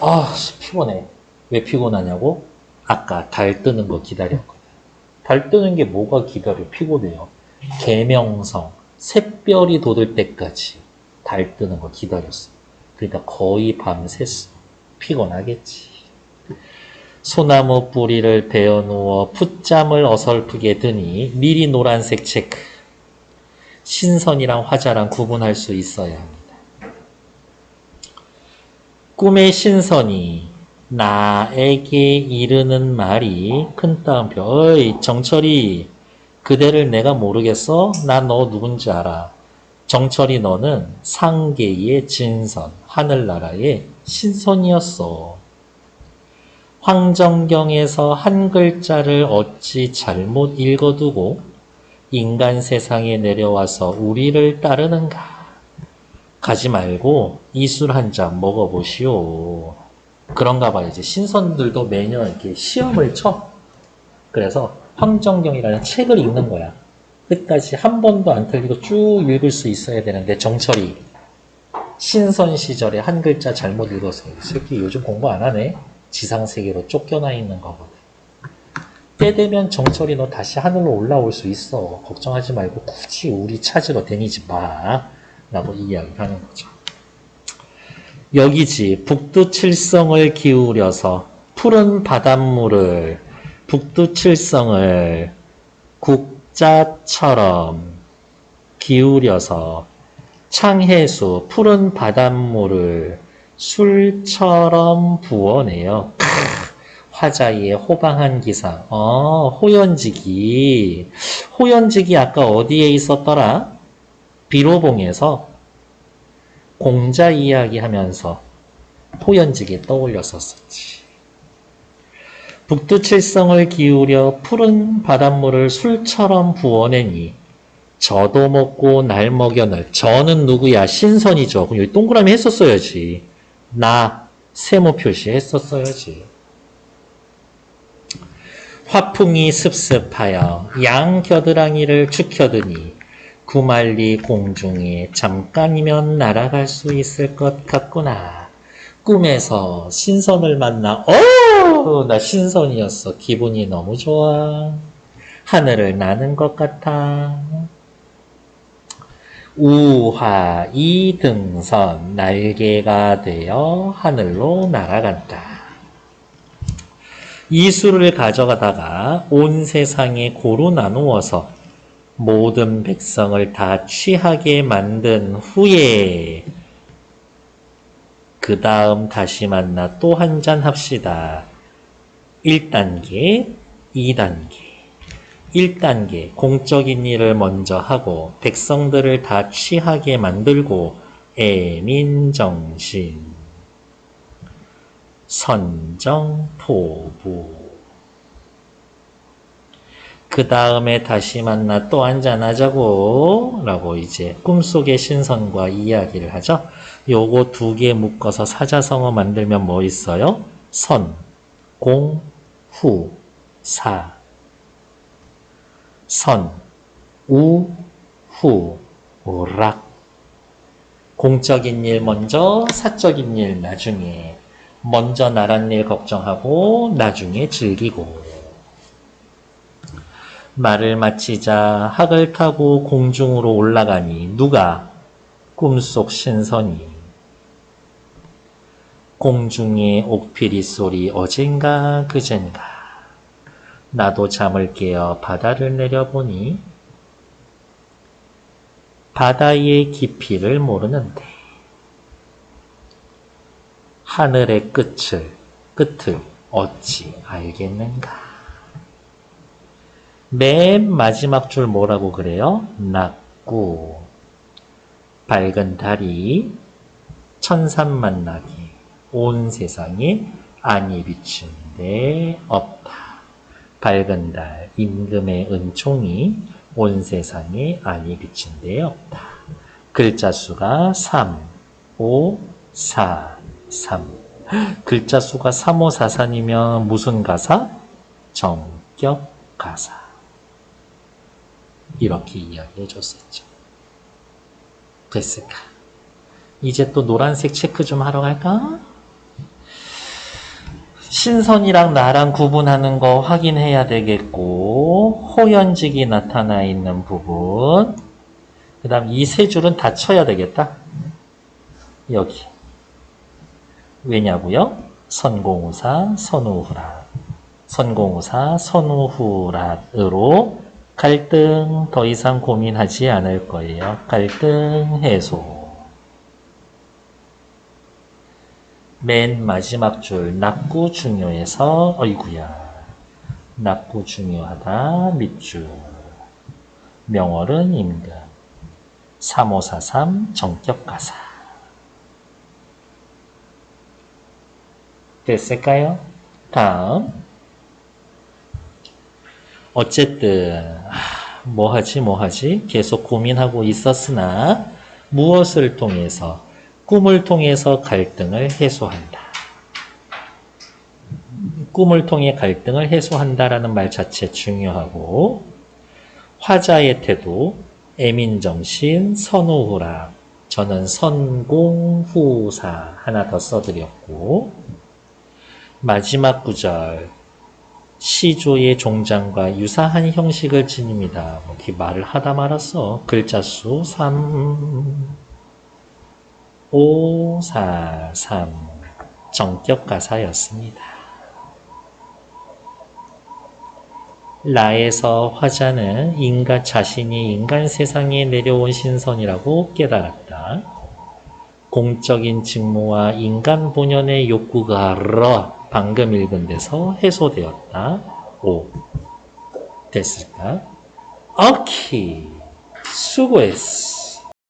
아, 씨, 피곤해. 왜 피곤하냐고? 아까 달 뜨는 거 기다렸거든. 달 뜨는 게 뭐가 기다려? 피곤해요. 개명성, 샛별이 돋을 때까지 달 뜨는 거 기다렸어. 그러니까 거의 밤샜어. 피곤하겠지. 소나무 뿌리를 베어 누워 풋잠을 어설프게 드니 미리 노란색 체크. 신선이랑 화자랑 구분할 수 있어야 합니다. 꿈의 신선이 나에게 이르는 말이 큰 따옴표. 어이, 정철이, 그대를 내가 모르겠어? 나 너 누군지 알아. 정철이 너는 상계의 진선, 하늘나라의 신선이었어. 황정경에서 한 글자를 어찌 잘못 읽어두고 인간 세상에 내려와서 우리를 따르는가? 가지 말고 이 술 한 잔 먹어보시오. 그런가 봐요. 이제 신선들도 매년 이렇게 시험을 쳐. 그래서 황정경이라는 책을 읽는 거야. 끝까지 한 번도 안 틀리고 쭉 읽을 수 있어야 되는데 정철이 신선 시절에 한 글자 잘못 읽어서 이 새끼 요즘 공부 안 하네. 지상세계로 쫓겨나 있는 거거든. 때 되면 정철이 너 다시 하늘로 올라올 수 있어. 걱정하지 말고 굳이 우리 찾으러 다니지 마. 라고 이야기하는 거죠. 여기지 북두 칠성을 기울여서 푸른 바닷물을 북두 칠성을 국자처럼 기울여서 창해수 푸른 바닷물을 술처럼 부어내요. 크, 화자의 호방한 기상. 어, 호연지기. 호연지기 아까 어디에 있었더라? 비로봉에서 공자 이야기 하면서 호연지기 떠올렸었지. 북두칠성을 기울여 푸른 바닷물을 술처럼 부어내니 저도 먹고 날 먹여널 저는 누구야 신선이죠. 그럼 여기 동그라미 했었어야지. 나 세모 표시 했었어야지. 화풍이 습습하여 양 겨드랑이를 축혀드니 구말리 공중에 잠깐이면 날아갈 수 있을 것 같구나. 꿈에서 신선을 만나, 어, 나 신선이었어. 기분이 너무 좋아. 하늘을 나는 것 같아. 우화 이등선 날개가 되어 하늘로 날아간다. 이수를 가져가다가 온 세상에 고루 나누어서 모든 백성을 다 취하게 만든 후에 그 다음 다시 만나 또 한 잔 합시다. 1단계, 2단계. 1단계, 공적인 일을 먼저 하고 백성들을 다 취하게 만들고 애민정신, 선정포부. 그 다음에 다시 만나 또 한잔하자고 라고 이제 꿈속의 신선과 이야기를 하죠. 요거 두 개 묶어서 사자성어 만들면 뭐 있어요? 선, 공, 후, 사. 선, 우, 후, 오락. 공적인 일 먼저, 사적인 일 나중에. 먼저 나란 일 걱정하고, 나중에 즐기고. 말을 마치자 학을 타고 공중으로 올라가니 누가 꿈속 신선이? 공중의 옥피리 소리 어젠가 그젠가? 나도 잠을 깨어 바다를 내려보니 바다의 깊이를 모르는데 하늘의 끝을 끝을 어찌 알겠는가 맨 마지막 줄 뭐라고 그래요? 낮고 밝은 달이 천산 만나게 온 세상에 안이 비춘 데 없다. 밝은 달 임금의 은총이 온 세상에 안이 비춘 데 없다. 글자 수가 3, 5, 4, 3. 글자 수가 3, 5, 4, 4이면 무슨 가사? 정격 가사. 이렇게 이야기해 줬었죠. 됐을까? 이제 또 노란색 체크 좀 하러 갈까? 신선이랑 나랑 구분하는 거 확인해야 되겠고, 호연직이 나타나 있는 부분. 그 다음 이 세 줄은 다 쳐야 되겠다. 여기. 왜냐고요? 선공우사, 선우후라. 선공우사, 선우후라으로 갈등 더 이상 고민하지 않을 거예요. 갈등 해소. 맨 마지막 줄 낙구 중요해서 어이구야 낙구 중요하다 밑줄 명월은 임금 3543 정격가사 됐을까요? 다음 어쨌든 아, 뭐하지 뭐하지? 계속 고민하고 있었으나 무엇을 통해서 꿈을 통해서 갈등을 해소한다. 꿈을 통해 갈등을 해소한다라는 말 자체 중요하고 화자의 태도, 애민정신, 선우후라. 저는 선공후사 하나 더 써드렸고 마지막 구절 시조의 종장과 유사한 형식을 지닙니다. 어떻게 말을 하다 말았어. 글자 수 3, 5, 4, 3 정격 가사였습니다. 라에서 화자는 인간 자신이 인간 세상에 내려온 신선이라고 깨달았다. 공적인 직무와 인간 본연의 욕구가 러 방금 읽은 데서 해소되었다. 오 됐을까? 오케이 수고했어.